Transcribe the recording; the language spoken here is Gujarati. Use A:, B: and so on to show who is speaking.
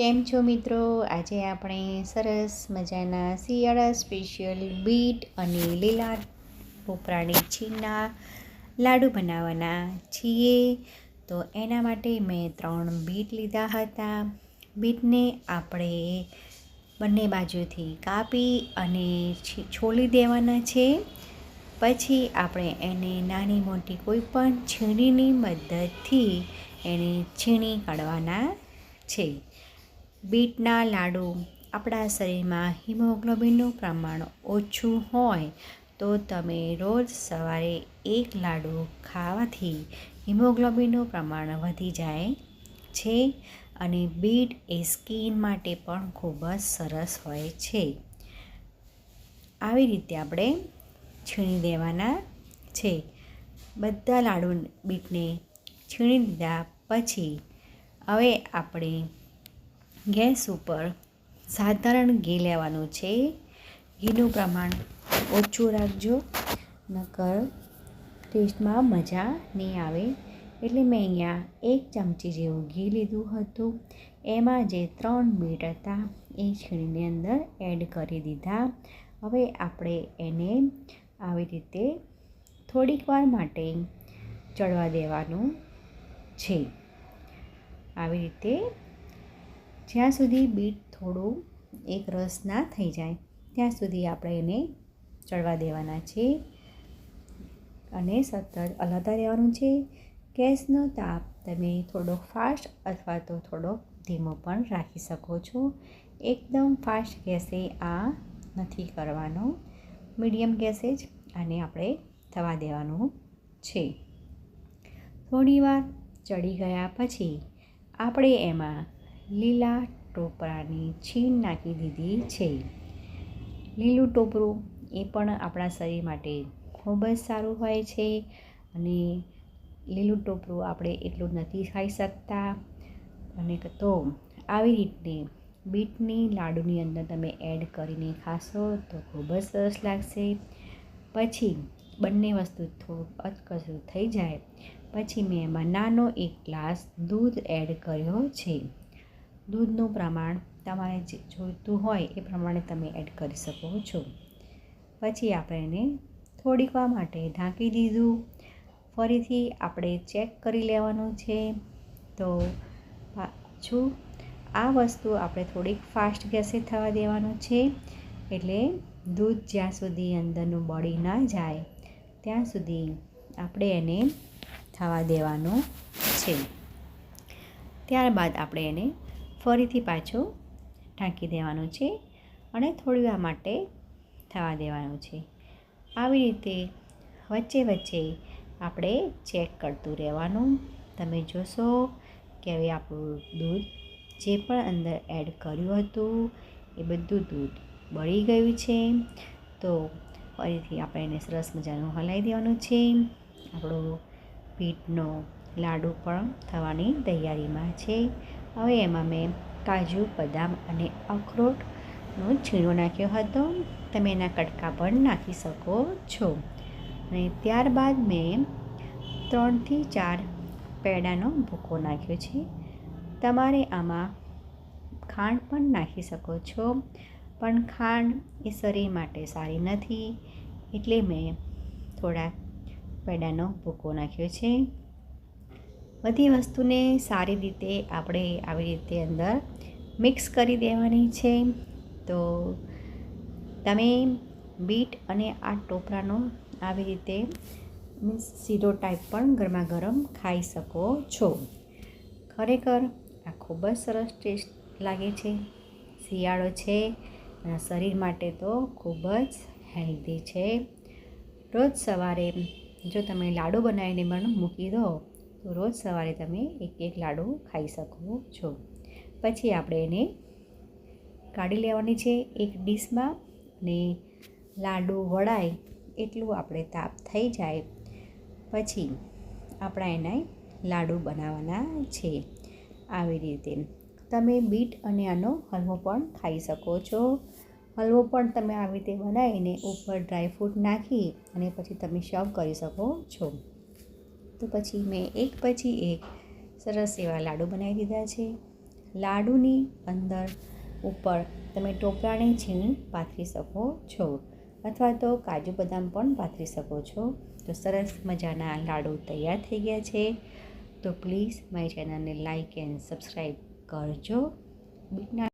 A: કેમ છો મિત્રો? આજે આપણે સરસ મજાના શિયાળા સ્પેશિયલ બીટ અને લીલા પોપરાની છીના લાડુ બનાવવાના છીએ. તો એના માટે મેં ત્રણ બીટ લીધા હતા. બીટને આપણે બંને બાજુથી કાપી અને છોલી દેવાના છે. પછી આપણે એને નાની મોટી કોઈ પણ છીણીની મદદથી એને છીણી કાઢવાના છે. બીટના લાડુ. આપણા શરીરમાં હિમોગ્લોબિનનું પ્રમાણ ઓછું હોય તો તમે રોજ સવારે એક લાડુ ખાવાથી હિમોગ્લોબિનનું પ્રમાણ વધી જાય છે અને બીટ એ સ્કિન માટે પણ ખૂબ જ સરસ હોય છે. આવી રીતે આપણે છીણી દેવાના છે. બધા લાડુ બીટને છીણી દીધા પછી હવે આપણે ગેસ ઉપર સાધારણ ઘી લેવાનું છે. ઘીનું પ્રમાણ ઓછું રાખજો, નકર ટેસ્ટમાં મજા નહીં આવે. એટલે મેં અહીંયા એક ચમચી જેવું ઘી લીધું હતું. એમાં જે ત્રણ બીટ હતા એ છીણીની અંદર એડ કરી દીધા. હવે આપણે એને આવી રીતે થોડીક વાર માટે ચડવા દેવાનું છે. આવી રીતે જ્યાં સુધી બીટ થોડું એક રસ ના થઈ જાય, ત્યાં સુધી આપણે એને ચડવા દેવાના છે. અને સતત હલાવતા રહેવાનું છે. ગેસનો તાપ તમે થોડો ફાસ્ટ અથવા તો થોડો ધીમો પણ રાખી શકો છો. એકદમ ફાસ્ટ ગેસે આ નથી કરવાનો. મીડિયમ ગેસે જ આને આપણે થવા દેવાનું છે. થોડીવાર ચડી ગયા પછી આપણે એમાં લીલા ટોપરાની છીણ નાખી દીધી છે. લીલું ટોપરું એ પણ આપણા શરીર માટે ખૂબ જ સારું હોય છે અને લીલું ટોપરું આપણે એટલું નથી ખાઈ શકતા. અને તો આવી રીતને બીટની લાડુની અંદર તમે એડ કરીને ખાશો તો ખૂબ જ સરસ લાગશે. પછી બંને વસ્તુ થોડું અધકચરું થઈ જાય. પછી મેં એમાં નાનો એક ગ્લાસ દૂધ એડ કર્યો છે. દૂધનું પ્રમાણ તમારે જે જોઈતું હોય એ પ્રમાણે તમે એડ કરી શકો છો. પછી આપણે એને થોડીક વાર માટે ઢાંકી દીધું. ફરીથી આપણે ચેક કરી લેવાનું છે. તો પાછું આ વસ્તુ આપણે થોડીક ફાસ્ટ ગેસે થવા દેવાનું છે. એટલે દૂધ જ્યાં સુધી અંદરનું બળી ના જાય, ત્યાં સુધી આપણે એને થવા દેવાનું છે. ત્યારબાદ આપણે એને ફરીથી પાછું ઢાંકી દેવાનું છે અને થોડી વાર માટે થવા દેવાનું છે. આવી રીતે વચ્ચે વચ્ચે આપણે ચેક કરતું રહેવાનું. તમે જોશો કે હવે આપણું દૂધ જે પણ અંદર એડ કર્યું હતું એ બધું દૂધ બળી ગયું છે. તો ફરીથી આપણે એને સરસ મજાનું હલાવી દેવાનું છે. આપણો પીઠનો લાડુ પણ થવાની તૈયારીમાં છે. હવે એમાં મેં કાજુ, બદામ અને અખરોટનો છીણો નાખ્યો હતો. તમે એના કટકા પણ નાખી શકો છો. અને ત્યારબાદ મેં ત્રણથી ચાર પેડાનો ભૂકો નાખ્યો છે. તમારે આમાં ખાંડ પણ નાખી શકો છો. પણ ખાંડ એ શરીર માટે સારી નથી. એટલે મેં થોડા પેડાનો ભૂકો નાખ્યો છે. બધી વસ્તુને સારી રીતે આપણે આવી રીતે અંદર મિક્સ કરી દેવાની છે. તો તમે બીટ અને આ ટોપરાનો આવી રીતે મીન્સ સીધો ટાઈપ પણ ગરમા ગરમ ખાઈ શકો છો. ખરેખર આ ખૂબ જ સરસ ટેસ્ટ લાગે છે. શિયાળો છે શરીર માટે તો ખૂબ જ હેલ્ધી છે. રોજ સવારે જો તમે લાડુ બનાવીને પણ મૂકી દો તો રોજ સવારે તમે એક એક લાડુ ખાઈ શકો છો. પછી આપણે એને કાઢી લેવાની છે એક ડીશમાં અને લાડુ વળાય એટલું આપણે તાપ થઈ જાય. પછી આપણા એના લાડુ બનાવવાના છે. આવી રીતે તમે બીટ અને આનો હલવો પણ ખાઈ શકો છો. હલવો પણ તમે આવી રીતે બનાવીને ઉપર ડ્રાયફ્રૂટ નાખી અને પછી તમે સર્વ કરી શકો છો. તો પછી મેં એક પછી એક સરસ એવા લાડુ બનાવી દીધા છે. લાડુની અંદર ઉપર તમે ટોપરાને છીણી પાથરી શકો છો અથવા તો કાજુ બદામ પણ પાથરી શકો છો. તો સરસ મજાના લાડુ તૈયાર થઈ ગયા છે. તો પ્લીઝ મારી ચેનલને લાઇક એન્ડ સબસ્ક્રાઈબ કરજો. બીટના